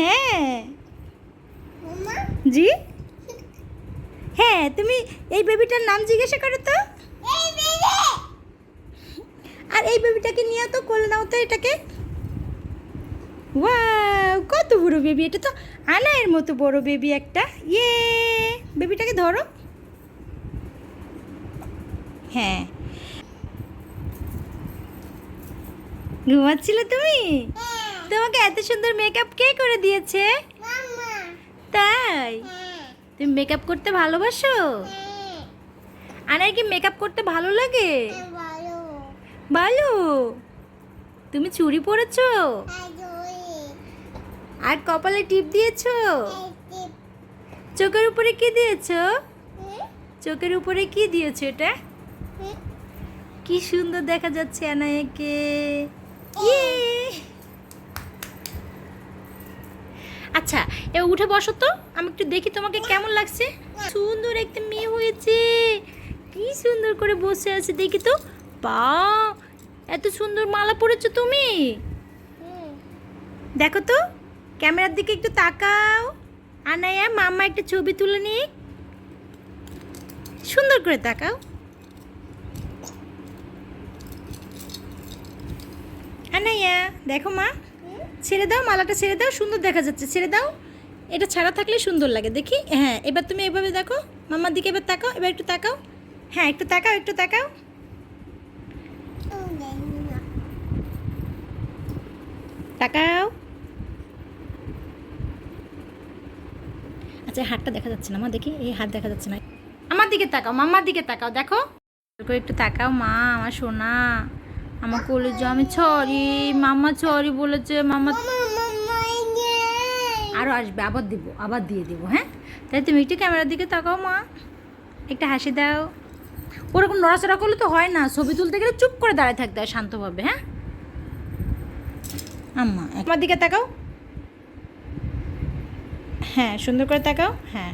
হ্যাঁ। জি? হ্যাঁ তুমি এই বেবিটার নাম জিজ্ঞাসা করো তো। আর এই বেবিটাকে নিয়ে তো কোলে নাও তো এটাকে। ওয়াও কত বড় বেবি এটা তো আনায়ের মতো বড় বেবি একটা। ইয়ে বেবিটাকে ধরো। হ্যাঁ। ঘুমাচ্ছিলে তুমি? হ্যাঁ। তোমাকে এত সুন্দর মেকআপ কে করে দিয়েছে? তাই? হ্যাঁ। তুমি মেকআপ করতে ভালোবাসো? হ্যাঁ। আনার কি মেকআপ করতে ভালো লাগে? ভালো। ভালো? তুমি চুড়ি পরেছো? আর কপালে টিপ দিয়েছ? চোখের উপরে কি দিয়েছ? চোখের উপরে কি দিয়েছ এটা? কি সুন্দর দেখা যাচ্ছে আনায়াকে। ইয়ে! আচ্ছা এবার উঠে বসো তো। আমি একটু দেখি তোমাকে কেমন লাগছে। সুন্দর একটা মেয়ে হয়েছে। কি সুন্দর করে বসে আছে, দেখি তো। বা, এত সুন্দর মালা পরেছো তুমি। দেখো তো, ক্যামেরার দিকে একটু তাকাও। আনায়া মাম্মা একটা ছবি তুলে নিক। সুন্দর করে তাকাও। আনাইয়া দেখো মা। ছেড়ে দাও, মালাটা ছেড়ে দাও, সুন্দর দেখা যাচ্ছে, ছেড়ে দাও। এটা ছাড়া থাকলে সুন্দর লাগে, দেখি। হ্যাঁ এবার তুমি এভাবে দেখো মাম্মার দিকে এবার তাকাও, এবার একটু তাকাও। হ্যাঁ একটু তাকাও একটু তাকাও। তাকাও। আচ্ছা হাতটা দেখা যাচ্ছে না, মা, দেখি, এই হাত দেখা যাচ্ছে না। আমার দিকে তাকাও মাম্মার দিকে তাকাও, দেখো। একটু তাকাও, মা, আমার সোনা। আমার কলেজে আমি ছড়ি মাম্মা ছড়ি বলেছে মাম্মা আরও আসবে আবার দিব আবার দিয়ে দিব হ্যাঁ? তাই তুমি একটু ক্যামেরার দিকে তাকাও মা। একটা হাসি দাও। ওরকম নড়াচড়া করলে তো হয় না ছবি তুলতে গেলে চুপ করে দাঁড়ায় থাকতে হয় শান্তভাবে হ্যাঁ? আম্মা আমার দিকে তাকাও। হ্যাঁ সুন্দর করে তাকাও। হ্যাঁ।